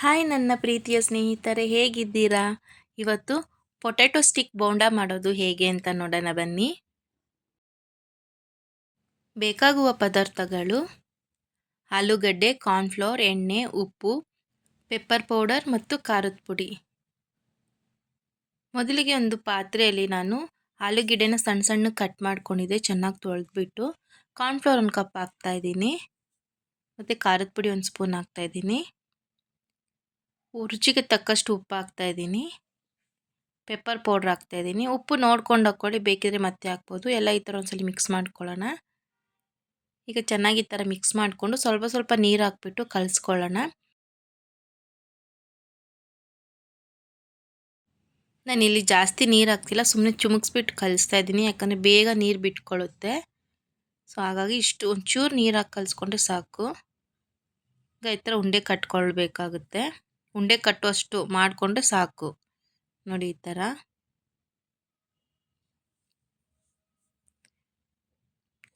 Hi ನನ್ನ ಪ್ರೀತಿಯ ಸ್ನೇಹಿತರೆ, ಹೇಗಿದ್ದೀರಾ? ಇವತ್ತು ಪೊಟ್ಯಾಟೊ ಸ್ಟಿಕ್ ಬೋಂಡ ಮಾಡೋದು ಹೇಗೆ ಅಂತ ನೋಡೋಣ ಬನ್ನಿ. ಬೇಕಾಗುವ ಪದಾರ್ಥಗಳು ಆಲೂಗಡ್ಡೆ, ಕಾರ್ನ್ಫ್ಲೋರ್, ಎಣ್ಣೆ, ಉಪ್ಪು, ಪೆಪ್ಪರ್ ಪೌಡರ್ ಮತ್ತು ಖಾರದ ಪುಡಿ. ಮೊದಲಿಗೆ ಒಂದು ಪಾತ್ರೆಯಲ್ಲಿ ನಾನು ಆಲೂಗೆಡ್ಡೆನ ಸಣ್ಣ ಸಣ್ಣ ಕಟ್ ಮಾಡ್ಕೊಂಡಿದ್ದೆ, ಚೆನ್ನಾಗಿ ತೊಳೆದ್ಬಿಟ್ಟು. ಕಾರ್ನ್ಫ್ಲೋರ್ ಒಂದು ಕಪ್ ಹಾಕ್ತಾಯಿದ್ದೀನಿ ಮತ್ತು ಖಾರದ ಪುಡಿ ಒಂದು ಸ್ಪೂನ್ ಹಾಕ್ತಾಯಿದ್ದೀನಿ ರುಚಿಗೆ ತಕ್ಕಷ್ಟು ಉಪ್ಪು ಹಾಕ್ತಾಯಿದ್ದೀನಿ ಪೆಪ್ಪರ್ ಪೌಡ್ರ್ ಹಾಕ್ತಾಯಿದ್ದೀನಿ ಉಪ್ಪು ನೋಡ್ಕೊಂಡು ಹಾಕ್ಕೊಳ್ಳಿ ಬೇಕಿದ್ರೆ ಮತ್ತೆ ಹಾಕ್ಬೋದು. ಎಲ್ಲ ಈ ಥರ ಒಂದ್ಸಲ ಮಿಕ್ಸ್ ಮಾಡ್ಕೊಳ್ಳೋಣ. ಈಗ ಚೆನ್ನಾಗಿ ಈ ಥರ ಮಿಕ್ಸ್ ಮಾಡಿಕೊಂಡು ಸ್ವಲ್ಪ ಸ್ವಲ್ಪ ನೀರು ಹಾಕ್ಬಿಟ್ಟು ಕಲಿಸ್ಕೊಳ್ಳೋಣ. ನಾನು ಇಲ್ಲಿ ಜಾಸ್ತಿ ನೀರು ಹಾಕ್ತಿಲ್ಲ. ಸುಮ್ಮನೆ ಚುಮುಕ್ಸ್ಬಿಟ್ಟು ಕಲಿಸ್ತಾ ಇದ್ದೀನಿ. ಯಾಕಂದರೆ ಬೇಗ ನೀರು ಬಿಟ್ಕೊಳ್ಳುತ್ತೆ ಸೊ ಹಾಗಾಗಿ ಇಷ್ಟು ಒಂಚೂರು ನೀರು ಹಾಕಿ ಕಲಿಸ್ಕೊಂಡ್ರೆ ಸಾಕು. ಈಗ ಈ ಥರ ಉಂಡೆ ಕಟ್ಕೊಳ್ಬೇಕಾಗುತ್ತೆ. ಉಂಡೆ ಕಟ್ಟುವಷ್ಟು ಮಾಡಿಕೊಂಡ್ರೆ ಸಾಕು. ನೋಡಿ ಈ ಥರ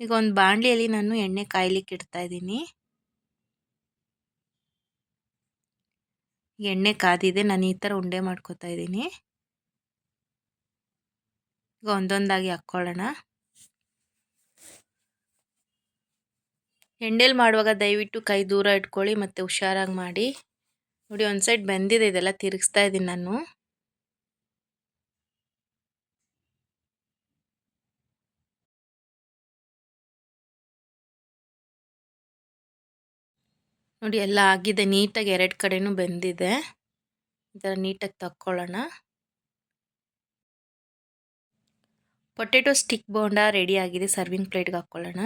ಈಗ ಒಂದು ಬಾಣಲಿಯಲ್ಲಿ ನಾನು ಎಣ್ಣೆ ಕಾಯ್ಲಿಕ್ಕೆ ಇಡ್ತಾ ಇದ್ದೀನಿ. ಎಣ್ಣೆ ಕಾದಿದೆ, ನಾನು ಈ ಥರ ಉಂಡೆ ಮಾಡ್ಕೋತಾ ಇದ್ದೀನಿ. ಈಗ ಒಂದೊಂದಾಗಿ ಹಾಕ್ಕೊಳ್ಳೋಣ. ಎಣ್ಣೆಲಿ ಮಾಡುವಾಗ ದಯವಿಟ್ಟು ಕೈ ದೂರ ಇಟ್ಕೊಳ್ಳಿ ಮತ್ತು ಹುಷಾರಾಗಿ ಮಾಡಿ. ನೋಡಿ ಒಂದು ಸೈಡ್ ಬೆಂದಿದೆ ಇದೆಲ್ಲ ತಿರುಗಿಸ್ತಾ ಇದ್ದೀನಿ ನಾನು. ನೋಡಿ ಎಲ್ಲ ಆಗಿದೆ, ನೀಟಾಗಿ ಎರಡು ಕಡೆನೂ ಬೆಂದಿದೆ. ಈ ಥರ ನೀಟಾಗಿ ತಕ್ಕೊಳ್ಳೋಣ. ಪೊಟೆಟೊ ಸ್ಟಿಕ್ ಬೋಂಡ ರೆಡಿ ಆಗಿದೆ, ಸರ್ವಿಂಗ್ ಪ್ಲೇಟ್ಗೆ ಹಾಕ್ಕೊಳ್ಳೋಣ.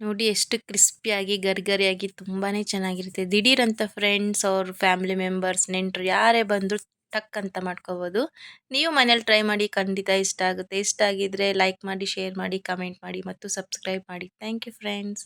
ನೋಡಿ ಎಷ್ಟು ಕ್ರಿಸ್ಪಿಯಾಗಿ ಗರಿಗರಿಯಾಗಿ ತುಂಬಾ ಚೆನ್ನಾಗಿರುತ್ತೆ. ದಿಢೀರಂತ ಫ್ರೆಂಡ್ಸ್ ಅವ್ರ ಫ್ಯಾಮಿಲಿ ಮೆಂಬರ್ಸ್ ನೆಂಟರು ಯಾರೇ ಬಂದರೂ ಟಕ್ ಅಂತ ಮಾಡ್ಕೋಬೋದು. ನೀವು ಮನೇಲಿ ಟ್ರೈ ಮಾಡಿ ಖಂಡಿತ ಇಷ್ಟ ಆಗುತ್ತೆ. ಇಷ್ಟ ಆಗಿದ್ದರೆ ಲೈಕ್ ಮಾಡಿ ಶೇರ್ ಮಾಡಿ ಕಮೆಂಟ್ ಮಾಡಿ ಮತ್ತು ಸಬ್ಸ್ಕ್ರೈಬ್ ಮಾಡಿ. Thank you friends